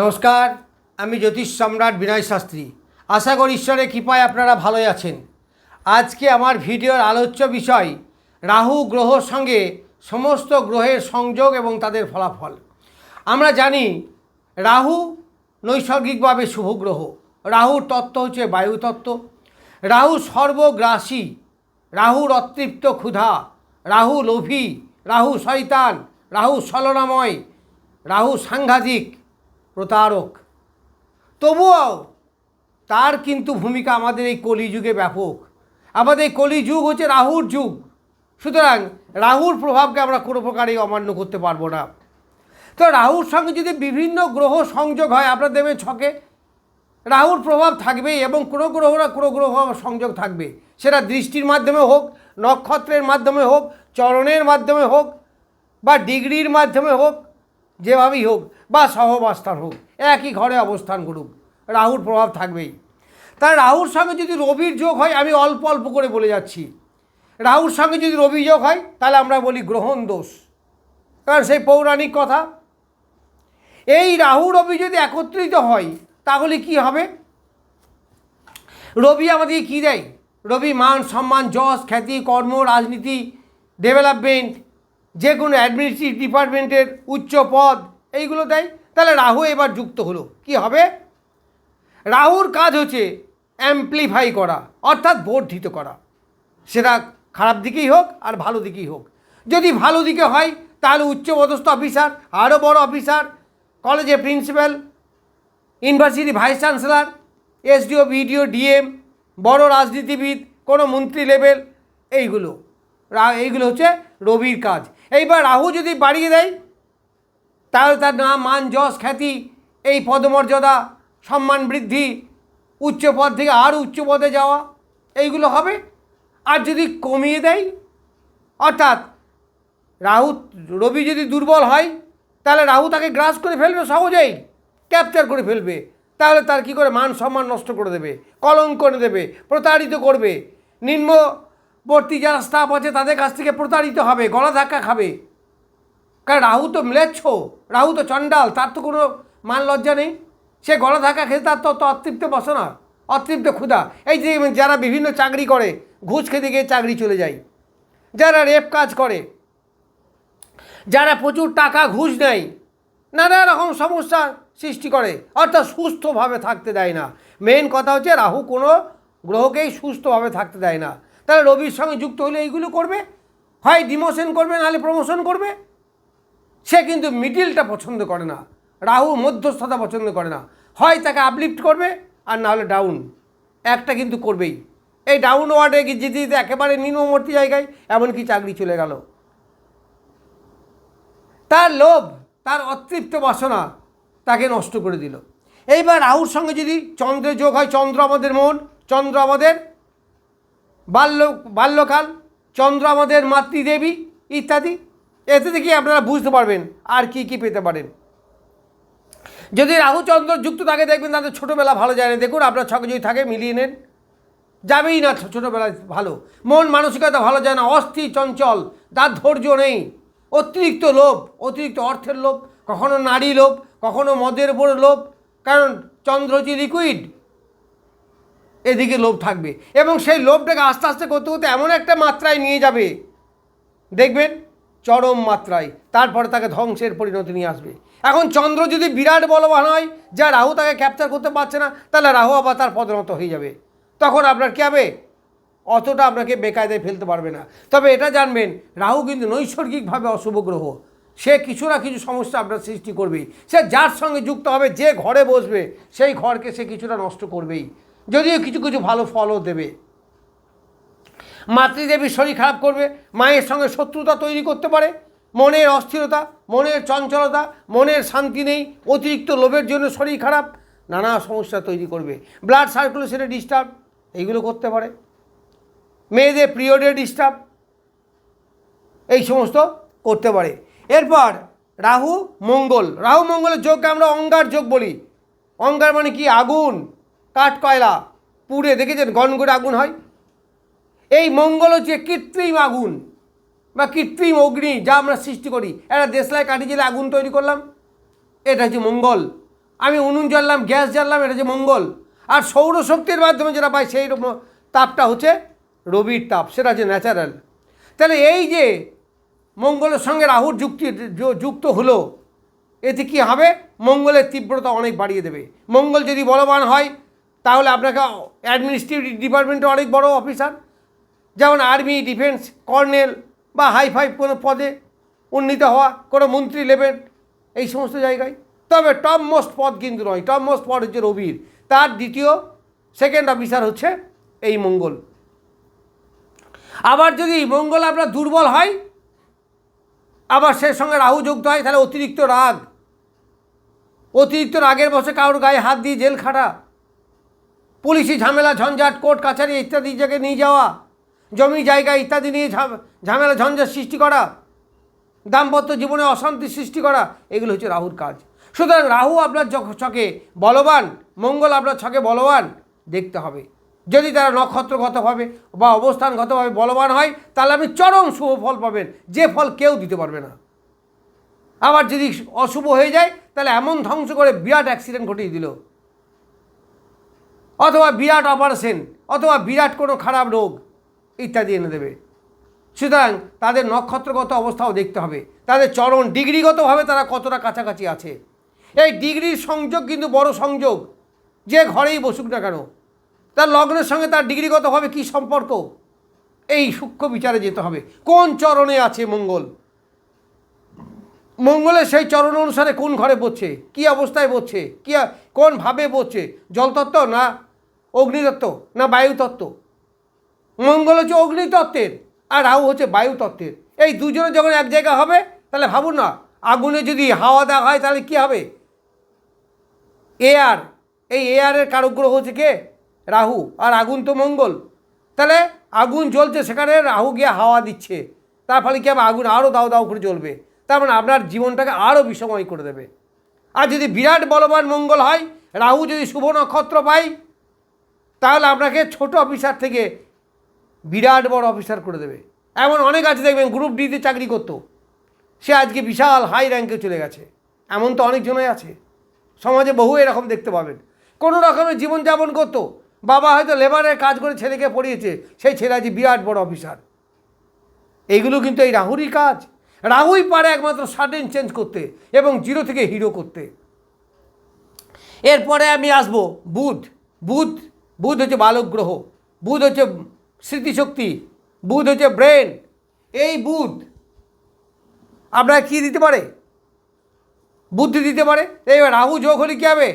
নমস্কার, আমি জ্যোতিষ সম্রাট বিনয় শাস্ত্রী। আশা করি ঈশ্বরের কৃপায় আপনারা ভালোই আছেন। আজকে আমার ভিডিওর আলোচ্য বিষয়, রাহু গ্রহর সঙ্গে সমস্ত গ্রহের সংযোগ এবং তাদের ফলাফল। আমরা জানি, রাহু নৈসর্গিকভাবে শুভ গ্রহ। রাহুর তত্ত্ব হচ্ছে বায়ু তত্ত্ব। রাহু সর্বগ্রাসী, রাহুর অতৃপ্ত ক্ষুধা, রাহু লোভী, রাহু শয়তান, রাহু ছলনাময় রাহু সাংঘাতিক প্রতারক। তবুও তার কিন্তু ভূমিকা আমাদের এই কলিযুগে ব্যাপক। আমাদের এই কলিযুগ হচ্ছে রাহুর যুগ। সুতরাং রাহুর প্রভাবকে আমরা কোনো প্রকারেই অমান্য করতে পারব না। তো রাহুর সঙ্গে যদি বিভিন্ন গ্রহ সংযোগ হয়, আপনার দেবেন ছকে রাহুর প্রভাব থাকবেই এবং কোনো গ্রহ না কোনো গ্রহ সংযোগ থাকবে। সেটা দৃষ্টির মাধ্যমে হোক, নক্ষত্রের মাধ্যমে হোক, চরণের মাধ্যমে হোক বা ডিগ্রির মাধ্যমে হোক যেভাবেই হোক বা সহবাস্থান হোক, একই ঘরে অবস্থান করুক, রাহুর প্রভাব থাকবেই। তাই রাহুর সঙ্গে যদি রবির যোগ হয়, আমি অল্প অল্প করে বলে যাচ্ছি। রাহুর সঙ্গে যদি রবি যোগ হয়, তাহলে আমরা বলি গ্রহণ দোষ। কারণ সেই পৌরাণিক কথা। এই রাহু রবি যদি একত্রিত হয়, তাহলে কি হবে? রবি আমাদের কি দেয়? রবি মান, সম্মান, যশ, খ্যাতি, কর্ম, রাজনীতি ডেভেলপমেন্ট যে কোনো অ্যাডমিনিস্ট্রেটিভ ডিপার্টমেন্টের উচ্চ পদ এইগুলো দেয়, তাহলে রাহু এবার যুক্ত হলো। কি হবে? রাহুর কাজ হচ্ছে অ্যাম্পলিফাই করা, অর্থাৎ বর্ধিত করা। সেটা খারাপ দিকেই হোক আর ভালো দিকেই হোক। যদি ভালো দিকে হয়, তাহলে উচ্চপদস্থ অফিসার আরও বড় অফিসার কলেজে principal university vice chancellor SDO BDO DM বড় রাজনীতিবিদ, কোনো মন্ত্রী লেভেল এইগুলো। এইগুলো হচ্ছে রবির কাজ। এইবার রাহু যদি বাড়িয়ে দেয়, তাহলে তার নাম মান, যশ, খ্যাতি, এই পদমর্যাদা, সম্মান বৃদ্ধি, উচ্চ পদ থেকে আরও উচ্চ পদে যাওয়া, এইগুলো হবে। আর যদি কমিয়ে দেয়, অর্থাৎ রাহু, রবি যদি দুর্বল হয়, তাহলে রাহু তাকে গ্রাস করে ফেলবে সহজেই, ক্যাপচার করে ফেলবে। তাহলে তার কি করে? মান, সম্মান নষ্ট করে দেবে, কলঙ্ক করে দেবে, প্রতারিত করবে। নিম্নবর্তী যারা স্টাফ আছে, তাদের কাছ থেকে প্রতারিত হবে, গলা ধাক্কা খাবে। কারণ রাহু তো ম্লেচ্ছ, রাহু তো চণ্ডাল, তার তো কোনো মান লজ্জা নেই। সে গলা ধাক্কা খেতে তার তো অত অতৃপ্ত বসে না, অতৃপ্ত ক্ষুধা। এই যে যারা বিভিন্ন চাকরি করে, ঘুষ খেতে গিয়ে চাকরি চলে যায়, যারা রেপ কাজ করে, যারা প্রচুর টাকা ঘুষ নেয়, নানা রকম সমস্যা সৃষ্টি করে, অর্থাৎ সুস্থভাবে থাকতে দেয় না। মেন কথা হচ্ছে রাহু কোনো গ্রহকেই সুস্থভাবে থাকতে দেয় না। তাহলে রবির সঙ্গে যুক্ত হলে এইগুলো করবে? হয় ডিমোশন করবে, নাহলে প্রমোশন করবে? সে কিন্তু মিডিলটা পছন্দ করে না। রাহু মধ্যস্থতা পছন্দ করে না। হয় তাকে আপলিফ্ট করবে, আর না হলে ডাউন একটা কিন্তু করবেই। এই ডাউন ওয়ার্ডে যেতে যেতে একেবারে নিম্নবর্তী জায়গায় এমনকি চাকরি চলে গেল। তার লোভ, তার অতৃপ্ত বাসনা তাকে নষ্ট করে দিল। এইবার রাহুর সঙ্গে যদি চন্দ্রের যোগ হয়, চন্দ্র আমাদের মন, চন্দ্র আমাদের বাল্য, বাল্যকাল, চন্দ্র আমাদের মাতৃদেবী ইত্যাদি। এতে থেকে আপনারা বুঝতে পারবেন আর কি কি পেতে পারেন। যদি রাহু চন্দ্র যুক্ত থাকে, দেখবেন তাদের ছোটোবেলা ভালো যায় না। দেখুন, আপনার ছকে যদি থাকে, মিলিয়ে নেন। যাবেই না ছোটোবেলায় ভালো। মন মানসিকতা ভালো যায় না। অস্থির চঞ্চল তার ধৈর্য নেই। অতিরিক্ত লোভ, অতিরিক্ত অর্থের লোভ, কখনো নারী লোভ, কখনো মদের উপর লোভ। কারণ চন্দ্র হচ্ছে লিকুইড এদিকে লোভ থাকবে। এবং সেই লোভটাকে আস্তে আস্তে করতে করতে এমন একটা মাত্রায় নিয়ে যাবে। দেখবেন, চরম মাত্রায়। তারপরে তাকে ধ্বংসের পরিণতি নিয়ে আসবে। এখন চন্দ্র যদি বিরাট বলবান হয়, যা রাহু তাকে ক্যাপচার করতে পারছে না, তাহলে রাহু আবার তার পদনত হয়ে যাবে। তখন আপনার কী হবে? অতটা আপনাকে বেকায়দায় ফেলতে পারবে না। তবে এটা জানবেন, রাহু কিন্তু নৈসর্গিকভাবে অশুভ গ্রহ। সে কিছু না কিছু সমস্যা আপনার সৃষ্টি করবেই। সে যার সঙ্গে যুক্ত হবে, যে ঘরে বসবে, সেই ঘরকে সে কিছুটা নষ্ট করবেই। যদিও কিছু কিছু ভালো ফলও দেবে। মাতৃদেবীর শরীর খারাপ করবে, মায়ের সঙ্গে শত্রুতা তৈরি করতে পারে, মনের অস্থিরতা, মনের চঞ্চলতা, মনের শান্তি নেই, অতিরিক্ত লোভের জন্য শরীর খারাপ, নানা সমস্যা তৈরি করবে। ব্লাড সার্কুলেশনে ডিস্টার্ব এইগুলো করতে পারে। মেয়েদের পিরিয়ডে ডিস্টার্ব এই সমস্ত করতে পারে। এরপর রাহু মঙ্গল। রাহু মঙ্গলের যোগকে আমরা অঙ্গার যোগ বলি। অঙ্গার মানে কি? আগুন। কাঠ কয়লা পুড়ে দেখেছেন গনগড়ে আগুন হয়? এই মঙ্গল হচ্ছে কৃত্রিম আগুন বা কৃত্রিম অগ্নি যা আমরা সৃষ্টি করি। একটা দেশলাই কাঠি জেলে আগুন তৈরি করলাম, এটা হচ্ছে মঙ্গল। আমি উনুন জ্বাললাম, গ্যাস জ্বাললাম, এটা হচ্ছে মঙ্গল। আর সৌরশক্তির মাধ্যমে যেটা পাই সেই তাপটা হচ্ছে রবির তাপ, সেটা হচ্ছে ন্যাচারাল তাহলে এই যে মঙ্গলের সঙ্গে রাহুর যুক্তি যুক্ত হলো, এতে কি হবে? মঙ্গলের তীব্রতা অনেক বাড়িয়ে দেবে। মঙ্গল যদি বলবান হয় তাহলে আপনাকে অ্যাডমিনিস্ট্রেটিভ ডিপার্টমেন্টে অনেক বড় অফিসার যেমন আর্মি ডিফেন্স কর্নেল বা হাই ফাই কোনো পদে উন্নীত হওয়া, কোনো মন্ত্রী লেভেল, এই সমস্ত জায়গায়। তবে টপ মোস্ট পদ কিন্তু নয় টপ মোস্ট পদ হচ্ছে রবির। তার দ্বিতীয় সেকেন্ড অফিসার হচ্ছে এই মঙ্গল। আবার যদি মঙ্গল আপনার দুর্বল হয়, আবার সে সঙ্গে রাহু যুক্ত হয়, তাহলে অতিরিক্ত রাগ। অতিরিক্ত রাগের বসে কারোর গায়ে হাত দিয়ে জেল খাটা। পুলিশি ঝামেলা, ঝঞ্ঝাট, কোর্ট, কাছারি ইত্যাদি জায়গায় নিয়ে যাওয়া, জমি, জায়গা ইত্যাদি নিয়ে ঝাম- ঝামেলা, ঝঞ্ঝাট সৃষ্টি করা, দাম্পত্য জীবনে অশান্তি সৃষ্টি করা, এগুলো হচ্ছে রাহুর কাজ। সুতরাং রাহু আপনার ছকে বলবান, মঙ্গল আপনার ছকে বলবান, দেখতে হবে। যদি তারা নক্ষত্রগতভাবে বা অবস্থানগতভাবে বলবান হয়, তাহলে আপনি চরম শুভ ফল পাবেন, যে ফল কেউ দিতে পারবে না। আবার যদি অশুভ হয়ে যায়, তাহলে এমন ধ্বংস করে বিরাট অ্যাক্সিডেন্ট ঘটিয়ে দিল। অথবা বিরাট অপারেশন অথবা বিরাট কোনো খারাপ রোগ, ইত্যাদি এনে দেবে। সুতরাং তাদের নক্ষত্রগত অবস্থাও দেখতে হবে। তাদের চরণ ডিগ্রিগতভাবে তারা কতটা কাছাকাছি আছে। এই ডিগ্রির সংযোগ কিন্তু বড় সংযোগ। যে ঘরেই বসুক না কেন, তার লগ্নের সঙ্গে তার ডিগ্রিগতভাবে কী সম্পর্ক? এই সূক্ষ্ম বিচারে যেতে হবে। কোন চরণে আছে মঙ্গল? মঙ্গলের সেই চরণ অনুসারে কোন ঘরে পড়ছে কী অবস্থায় পড়ছে কী, কোন ভাবে পড়ছে জলতত্ত্ব না অগ্নিতত্ত্ব না বায়ুতত্ত্ব? মঙ্গল হচ্ছে অগ্নিতত্ত্বের আর রাহু হচ্ছে বায়ুতত্ত্বের। এই দুজনে যখন এক জায়গা হবে, তাহলে ভাবুন না, আগুনে যদি হাওয়া দেওয়া হয়, তাহলে কী হবে? এয়ার এই এয়ারের কারকগ্রহ হচ্ছে কে? রাহু। আর আগুন তো মঙ্গল। তাহলে আগুন জ্বলছে সেখানে, রাহু গিয়ে হাওয়া দিচ্ছে। তার ফলে কি হবে? আগুন আরও দাও দাও করে জ্বলবে। তার মানে আপনার জীবনটাকে আরও বিষময় করে দেবে। আর যদি বিরাট বলবান মঙ্গল হয়, রাহু যদি শুভ নক্ষত্র পায় তাহলে আপনাকে ছোট অফিসার থেকে বিরাট বড় অফিসার করে দেবে। এমন অনেক আছে দেখবেন গ্রুপ ডিতে চাকরি করতো। সে আজকে বিশাল হাই র্যাঙ্কে চলে গেছে। এমন তো অনেকজনই আছে। সমাজে বহু এরকম দেখতে পাবেন। কোনো রকমের জীবনযাপন করতো। বাবা হয়তো লেবারের কাজ করে ছেলেকে পড়িয়েছে, সেই ছেলে আজ বিরাট বড় অফিসার। এইগুলো কিন্তু এই রাহুরই কাজ। রাহুই পারে একমাত্র সাডেন চেঞ্জ করতে এবং জিরো থেকে হিরো করতে। এরপরে আমি আসব, বুধ। বুধ বুধ হচ্ছে বালক গ্রহ বুধ হচ্ছে স্মৃতিশক্তি বুধ হচ্ছে ব্রেন। এই বুধ আপনার কি দিতে পারে? বুদ্ধি দিতে পারে? এবার রাহু যোগ হলে কী হবে?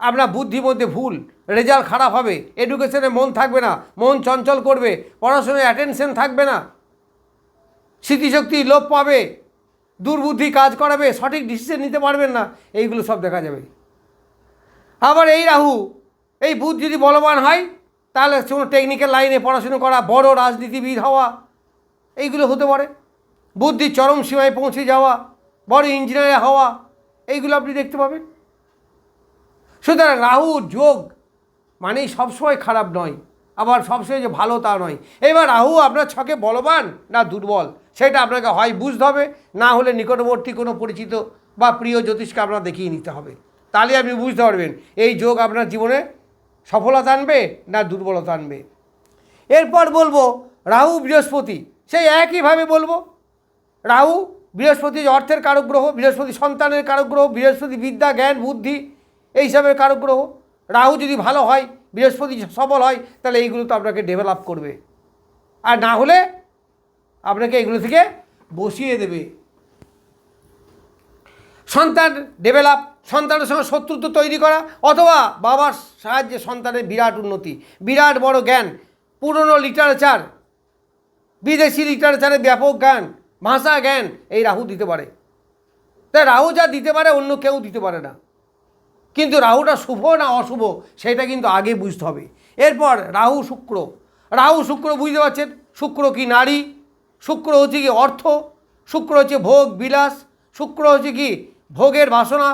আপনার বুদ্ধির মধ্যে ভুল, রেজাল্ট খারাপ হবে এডুকেশনে মন থাকবে না, মন চঞ্চল করবে, পড়াশোনায় অ্যাটেনশন থাকবে না। স্মৃতিশক্তি লোপ পাবে, দুর্বুদ্ধি কাজ করাবে, সঠিক ডিসিশন নিতে পারবেন না, এইগুলো সব দেখা যাবে। আবার এই রাহু এই বুধ যদি বলবান হয়, তাহলে কোনো টেকনিক্যাল লাইনে পড়াশুনো করা বড় রাজনীতিবিদ হওয়া, এইগুলো হতে পারে। বুদ্ধির চরম সীমায় পৌঁছে যাওয়া, বড় ইঞ্জিনিয়ার হওয়া, এইগুলো আপনি দেখতে পাবেন। সুতরাং রাহু যোগ মানেই সবসময় খারাপ নয়, আবার সবসময় যে ভালো তা নয়। এবার রাহু আপনার ছকে বলবান না দুর্বল, সেটা আপনাকে হয় বুঝতে হবে, না হলে নিকটবর্তী কোনো পরিচিত বা প্রিয় জ্যোতিষকে আপনার দেখিয়ে নিতে হবে। তাহলে আপনি বুঝতে পারবেন, এই যোগ আপনার জীবনে সফলতা আনবে না দুর্বলতা আনবে? এরপর বলব, রাহু, বৃহস্পতি। সেই একইভাবে বলব, রাহু, বৃহস্পতি অর্থের কারক গ্রহ বৃহস্পতি সন্তানের কারক গ্রহ বৃহস্পতি বিদ্যা, জ্ঞান, বুদ্ধি, এই সবের কারক গ্রহ রাহু যদি ভালো হয়, বৃহস্পতি সবল হয়, তাহলে এইগুলো তো আপনাকে ডেভেলপ করবে। আর না হলে আপনাকে এগুলো থেকে বসিয়ে দেবে। সন্তান ডেভেলপ সন্তানের সঙ্গে শত্রুত্ব তৈরি করা, অথবা বাবার সাহায্যে সন্তানের বিরাট উন্নতি। বিরাট বড় জ্ঞান, পুরনো লিটারেচার বিদেশি লিটারেচারের ব্যাপক জ্ঞান, ভাষা জ্ঞান এই রাহু দিতে পারে। তাই রাহু যা দিতে পারে, অন্য কেউ দিতে পারে না। কিন্তু রাহুটা শুভ না অশুভ, সেটা কিন্তু আগে বুঝতে হবে। এরপর রাহু শুক্র। রাহু শুক্র বুঝতে পারছেন? শুক্র কি নারী? শুক্র হচ্ছে কি অর্থ? শুক্র হচ্ছে ভোগ বিলাস? শুক্র হচ্ছে কি ভোগের বাসনা?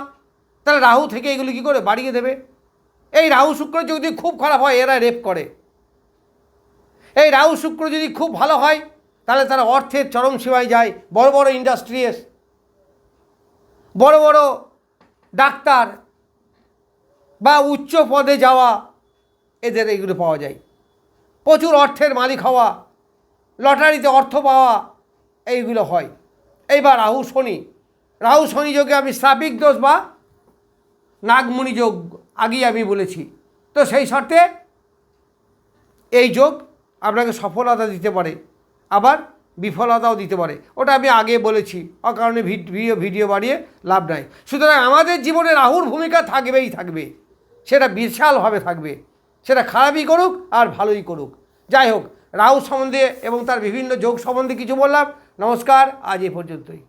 তাহলে রাহু থেকে এগুলি কী করে? বাড়িয়ে দেবে। এই রাহু শুক্র যদি খুব খারাপ হয়, এরা রেপ করে। এই রাহু শুক্র যদি খুব ভালো হয়, তাহলে তারা অর্থের চরম সীমায় যায়। বড় বড় ইন্ডাস্ট্রিয়াস বড় বড় ডাক্তার বা উচ্চ পদে যাওয়া, এদের এগুলো পাওয়া যায়। প্রচুর অর্থের মালিক হওয়া, লটারিতে অর্থ পাওয়া, এইগুলো হয়। এইবার রাহু শনি। রাহু শনি যোগে আমি শ্রাবিক দোষ বা নাগমণি যোগ আগেই আমি বলেছি। তো সেই শর্তে এই যোগ আপনাকে সফলতা দিতে পারে, আবার বিফলতাও দিতে পারে। ওটা আমি আগে বলেছি, অকারণে ভিডিও ভিডিও বাড়িয়ে লাভ নাই। সুতরাং আমাদের জীবনে রাহুর ভূমিকা থাকবেই থাকবে, সেটা বিশালভাবে থাকবে। সেটা খারাপই করুক আর ভালোই করুক। যাই হোক, রাহু সম্বন্ধে এবং তার বিভিন্ন যোগ সম্বন্ধে কিছু বললাম। নমস্কার, আজ এ পর্যন্তই।